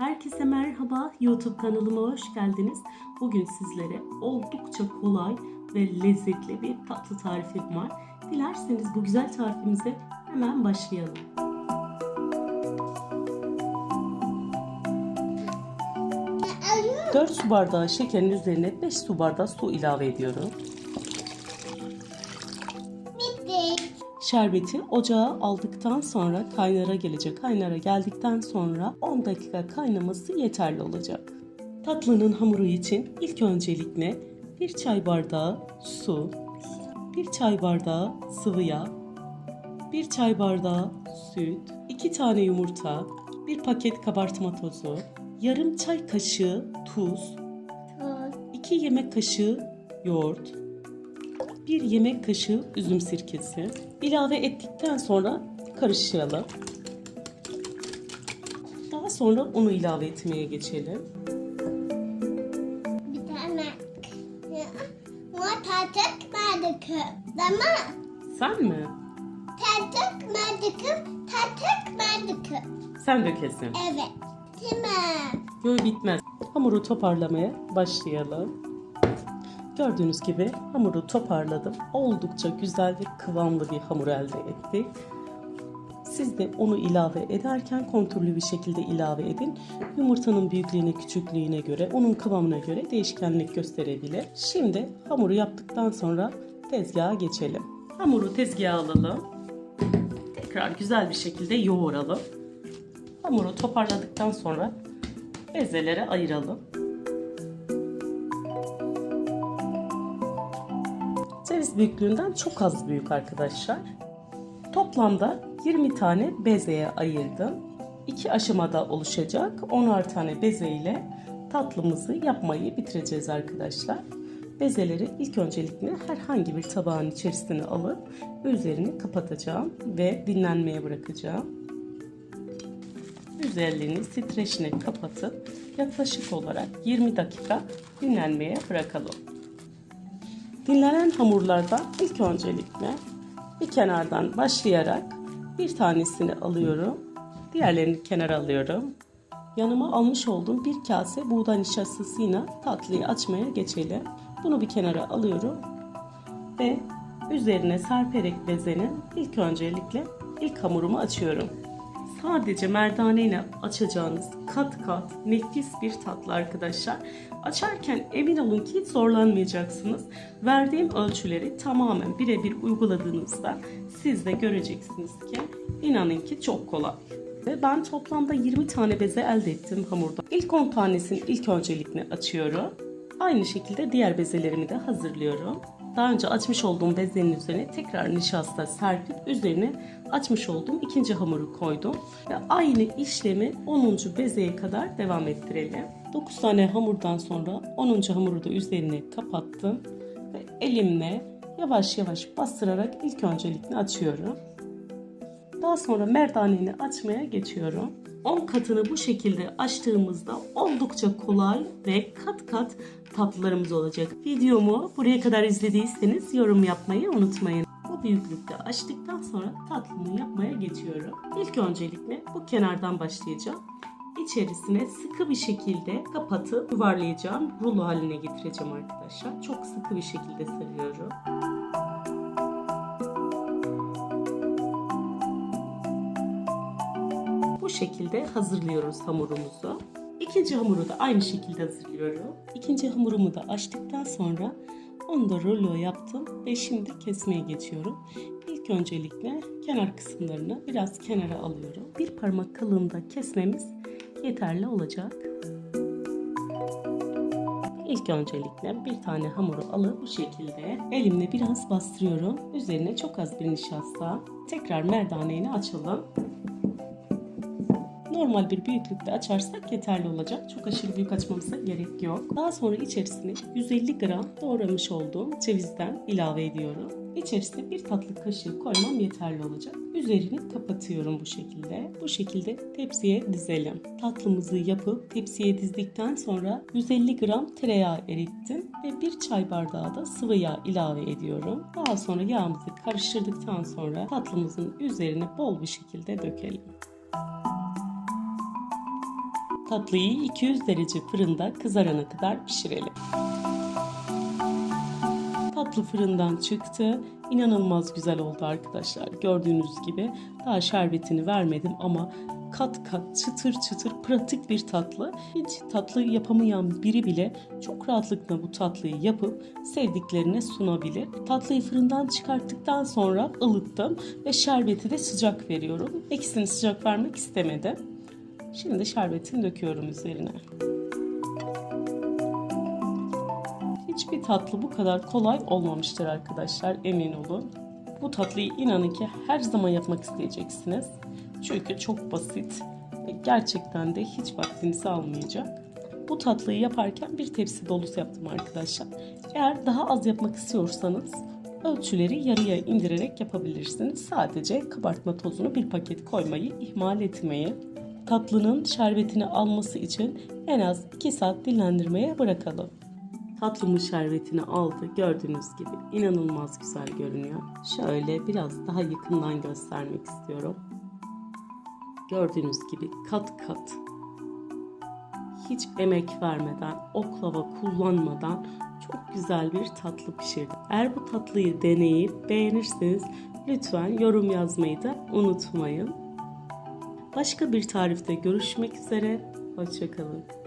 Herkese merhaba. YouTube kanalıma hoş geldiniz. Bugün sizlere oldukça kolay ve lezzetli bir tatlı tarifim var. Dilerseniz bu güzel tarifimize hemen başlayalım. Dört su bardağı şekerin üzerine 5 su bardağı su ilave ediyorum. Şerbeti ocağa aldıktan sonra kaynara gelecek. Kaynara geldikten sonra 10 dakika kaynaması yeterli olacak. Tatlının hamuru için ilk öncelikle bir çay bardağı su, bir çay bardağı sıvı yağ, bir çay bardağı süt, iki tane yumurta, bir paket kabartma tozu, yarım çay kaşığı tuz, 2 yemek kaşığı yoğurt, 1 yemek kaşığı üzüm sirkesi ilave ettikten sonra karıştıralım. Daha sonra unu ilave etmeye geçelim. Bir tane. Ama tatık merdikim. Mi? Sen mi? Tatık merdikim. Tatık merdikim. Sen dökesin. Evet. Değil mi? Böyle bitmez. Hamuru toparlamaya başlayalım. Gördüğünüz gibi hamuru toparladım. Oldukça güzel ve kıvamlı bir hamur elde ettik. Siz de onu ilave ederken kontrollü bir şekilde ilave edin. Yumurtanın büyüklüğüne, küçüklüğüne göre, onun kıvamına göre değişkenlik gösterebilir. Şimdi hamuru yaptıktan sonra tezgaha geçelim. Hamuru tezgaha alalım. Tekrar güzel bir şekilde yoğuralım. Hamuru toparladıktan sonra bezelere ayıralım. Ceviz büyüklüğünden çok az büyük arkadaşlar. Toplamda 20 tane bezeye ayırdım. İki aşamada oluşacak 10'ar tane beze ile tatlımızı yapmayı bitireceğiz arkadaşlar. Bezeleri ilk öncelikle herhangi bir tabağın içerisine alıp üzerini kapatacağım ve dinlenmeye bırakacağım. Üzerlerini streçle kapatıp yaklaşık olarak 20 dakika dinlenmeye bırakalım. Dinlenen hamurlardan ilk öncelikle bir kenardan başlayarak bir tanesini alıyorum. Diğerlerini kenara alıyorum. Yanıma almış olduğum bir kase buğday nişastasıyla tatlıyı açmaya geçelim. Bunu bir kenara alıyorum ve üzerine serperek bezenin ilk öncelikle ilk hamurumu açıyorum. Sadece merdane ile açacağınız kat kat nefis bir tatlı arkadaşlar. Açarken emin olun ki hiç zorlanmayacaksınız. Verdiğim ölçüleri tamamen birebir uyguladığınızda siz de göreceksiniz ki inanın ki çok kolay. Ve ben toplamda 20 tane beze elde ettim hamurda. İlk 10 tanesini ilk öncelikle açıyorum. Aynı şekilde diğer bezelerimi de hazırlıyorum. Daha önce açmış olduğum bezenin üzerine tekrar nişasta serpip üzerine açmış olduğum ikinci hamuru koydum. Ve aynı işlemi 10. bezeye kadar devam ettirelim. 9 tane hamurdan sonra 10. hamuru da üzerine kapattım. Ve elimle yavaş yavaş bastırarak ilk öncelikle açıyorum. Daha sonra merdaneni açmaya geçiyorum. 10 katını bu şekilde açtığımızda oldukça kolay ve kat kat tatlılarımız olacak. Videomu buraya kadar izlediyseniz yorum yapmayı unutmayın. Bu büyüklükte açtıktan sonra tatlımı yapmaya geçiyorum. İlk öncelikle bu kenardan başlayacağım. İçerisine sıkı bir şekilde kapatıp yuvarlayacağım. Rulo haline getireceğim arkadaşlar. Çok sıkı bir şekilde sarıyorum. Şekilde hazırlıyoruz hamurumuzu. İkinci hamuru da aynı şekilde hazırlıyorum. İkinci hamurumu da açtıktan sonra onu da rulo yaptım ve şimdi kesmeye geçiyorum. İlk öncelikle kenar kısımlarını biraz kenara alıyorum. Bir parmak kalınlığında kesmemiz yeterli olacak. İlk öncelikle bir tane hamuru alıp bu şekilde elimle biraz bastırıyorum. Üzerine çok az bir nişasta. Tekrar merdaneğini açalım. Normal bir büyüklükte açarsak yeterli olacak. Çok aşırı büyük açmamıza gerek yok. Daha sonra içerisine 150 gram doğramış olduğum cevizden ilave ediyorum. İçerisine bir tatlı kaşığı koymam yeterli olacak. Üzerini kapatıyorum bu şekilde. Bu şekilde tepsiye dizelim. Tatlımızı yapıp tepsiye dizdikten sonra 150 gram tereyağı erittim ve bir çay bardağı da sıvı yağ ilave ediyorum. Daha sonra yağımızı karıştırdıktan sonra tatlımızın üzerine bol bir şekilde dökelim. Tatlıyı 200 derece fırında kızarana kadar pişirelim. Tatlı fırından çıktı. İnanılmaz güzel oldu arkadaşlar. Gördüğünüz gibi daha şerbetini vermedim ama kat kat çıtır çıtır pratik bir tatlı. Hiç tatlı yapamayan biri bile çok rahatlıkla bu tatlıyı yapıp sevdiklerine sunabilir. Tatlıyı fırından çıkarttıktan sonra ılıttım ve şerbeti de sıcak veriyorum. İkisini sıcak vermek istemedim. Şimdi şerbetini döküyorum üzerine. Hiçbir tatlı bu kadar kolay olmamıştır arkadaşlar emin olun. Bu tatlıyı inanın ki her zaman yapmak isteyeceksiniz. Çünkü çok basit ve gerçekten de hiç vaktinizi almayacak. Bu tatlıyı yaparken bir tepsi dolusu yaptım arkadaşlar. Eğer daha az yapmak istiyorsanız ölçüleri yarıya indirerek yapabilirsiniz. Sadece kabartma tozunu bir paket koymayı ihmal etmeyin. Tatlının şerbetini alması için en az 2 saat dinlendirmeye bırakalım. Tatlımın şerbetini aldı. Gördüğünüz gibi inanılmaz güzel görünüyor. Şöyle biraz daha yakından göstermek istiyorum. Gördüğünüz gibi kat kat hiç emek vermeden, oklava kullanmadan çok güzel bir tatlı pişirdim. Eğer bu tatlıyı deneyip beğenirseniz lütfen yorum yazmayı da unutmayın. Başka bir tarifte görüşmek üzere. Hoşçakalın.